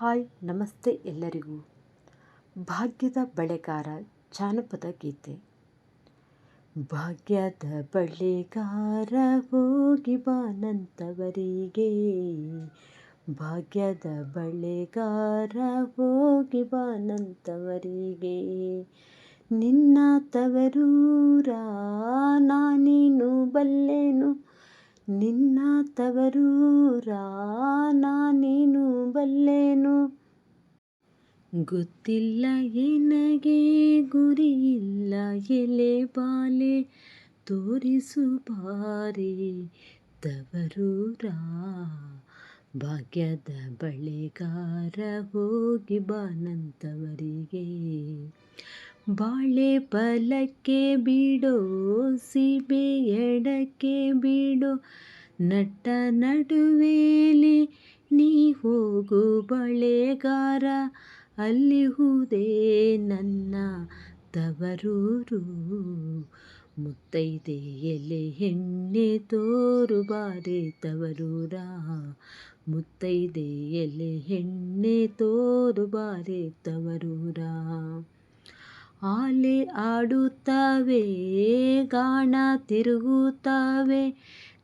Hi, ನಮಸ್ತೆ ಎಲ್ಲರಿಗೂ. ಭಾಗ್ಯದ ಬಳೆಗಾರ, ಜಾನಪದ ಗೀತೆ. ಭಾಗ್ಯದ ಬಳೆಗಾರ ಹೋಗಿ ಬಾನಂತವರಿಗೆ ಭಾಗ್ಯದ ಬಳೆಗಾರ ಹೋಗಿ ಬಾನಂತವರಿಗೆ ನಿನ್ನ ತವರೂರ ನಾನೇನು ಬಲ್ಲೆನು? ನಿನ್ನ ತವರೂರ ನಾನೇನು ಬಲ್ಲೇನು? ಗೊತ್ತಿಲ್ಲ ಗುರಿ ಗುರಿಯಿಲ್ಲ ಎಲೆ ಬಾಲೆ. ತೋರಿಸು ಬಾರಿ ತವರೂರ ಭಾಗ್ಯದ ಬಳೆಗಾರ ಹೋಗಿ ಬಾನಂತವರಿಗೆ. ಬಾಳೆ ಫಲಕ್ಕೆ ಬಿಡೋ, ಸಿಬೆ ಎಡಕ್ಕೆ ಬಿಡೋ. ನಟ್ಟ ನಡುವೇಲಿ ನೀ ಹೋಗು ಬಳೆಗಾರ, ಅಲ್ಲಿ ಅಲ್ಲಿಹುದೇ ನನ್ನ ತವರೂರು. ಮುತ್ತೈದೆ ಎಲೆ ಹೆಣ್ಣೆ ತೋರು ಬಾರೆ ತವರೂರ. ಮುತ್ತೈದೆ ಎಲೆ ಹೆಣ್ಣೆ ತೋರು ಬಾರೆ ತವರೂರ. ಆಲೆ ಆಡುತ್ತವೆ ಗಾಣ ತಿರುಗುತ್ತವೆ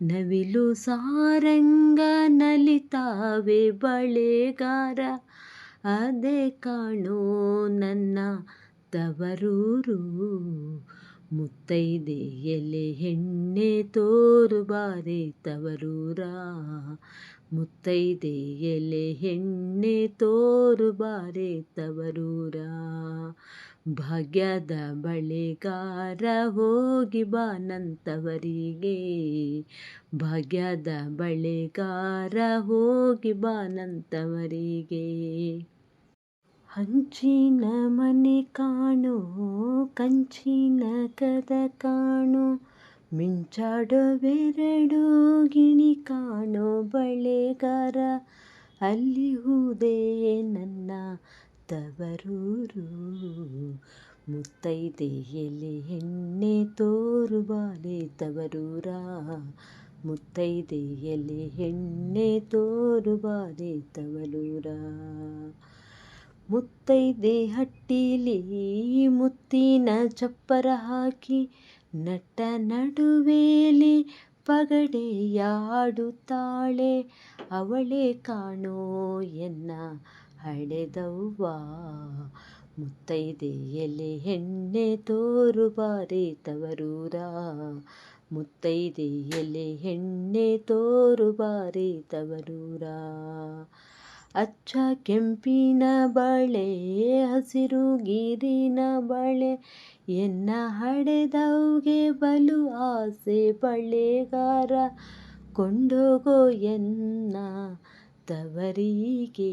ನವಿಲು ಸಾರಂಗ ನಲಿತಾವೆ ಬಳೆಗಾರ ಅದೇ ಕಾಣೋ ನನ್ನ ತವರೂರು. ಮುತ್ತೈದೆ ಎಲೆ ಹೆಣ್ಣೆ ತೋರು ಬಾರೆ ತವರೂರ. ಮುತ್ತೈದೆಯಲೆ ಹೆಣ್ಣೆ ತೋರು ಬಾರೆ ತವರೂರ. ಭಾಗ್ಯದ ಬಳೆಗಾರ ಹೋಗಿ ಬಾನಂತವರಿಗೆ ಭಾಗ್ಯದ ಬಳೆಗಾರ ಹೋಗಿ ಬಾನಂತವರಿಗೆ ಹಂಚಿನ ಮನೆ ಕಾಣು, ಕಂಚಿನ ಕದ ಕಾಣೋ, ಮಿಂಚಾಡೋವೆರಡು ಗಿಣಿ ಕಾಣೋ ಬಳೆಗಾರ. ಅಲ್ಲಿಹುದೇ ನನ್ನ ತವರೂರು ಮುತ್ತೈದೆಯಲ್ಲಿ ಎಣ್ಣೆ ಹೆಣ್ಣೆ ತೋರು ಬಾಲೆ ತವರೂರ. ಮುತ್ತೈದೆಯಲ್ಲಿ ಎಲೆ ಹೆಣ್ಣೆ ತೋರು ಬಾಲೆ ತವರೂರ. ಮುತ್ತೈದೆ ಹಟ್ಟಿಲಿ ಮುತ್ತಿನ ಚಪ್ಪರ ಹಾಕಿ ನಟ ನಡುವೇಲಿ ಪಗಡೆಯಾಡುತ್ತಾಳೆ. ಅವಳೇ ಕಾಣೋ ಎನ್ನ ಹಡೆದವ್ವ? ಮುತ್ತೈದೆ ಎಲೆ ಹೆಣ್ಣೆ ತೋರು ಬಾರಿ ತವರೂರ? ಮುತ್ತೈದೆ ಎಲೆ ಹೆಣ್ಣೆ ತೋರು ಬಾರಿ ತವರೂರ? ಅಚ್ಚ ಕೆಂಪಿನ ಬಳೆ ಹಸಿರು ಗೀರಿನ ಬಳೆ ಎನ್ನ ಹಡೆದವ್ಗೆ ಬಲು ಆಸೆ ಬಳೆಗಾರ ಕೊಂಡೋಗೋ ಎನ್ನ ತವರಿಗೆ.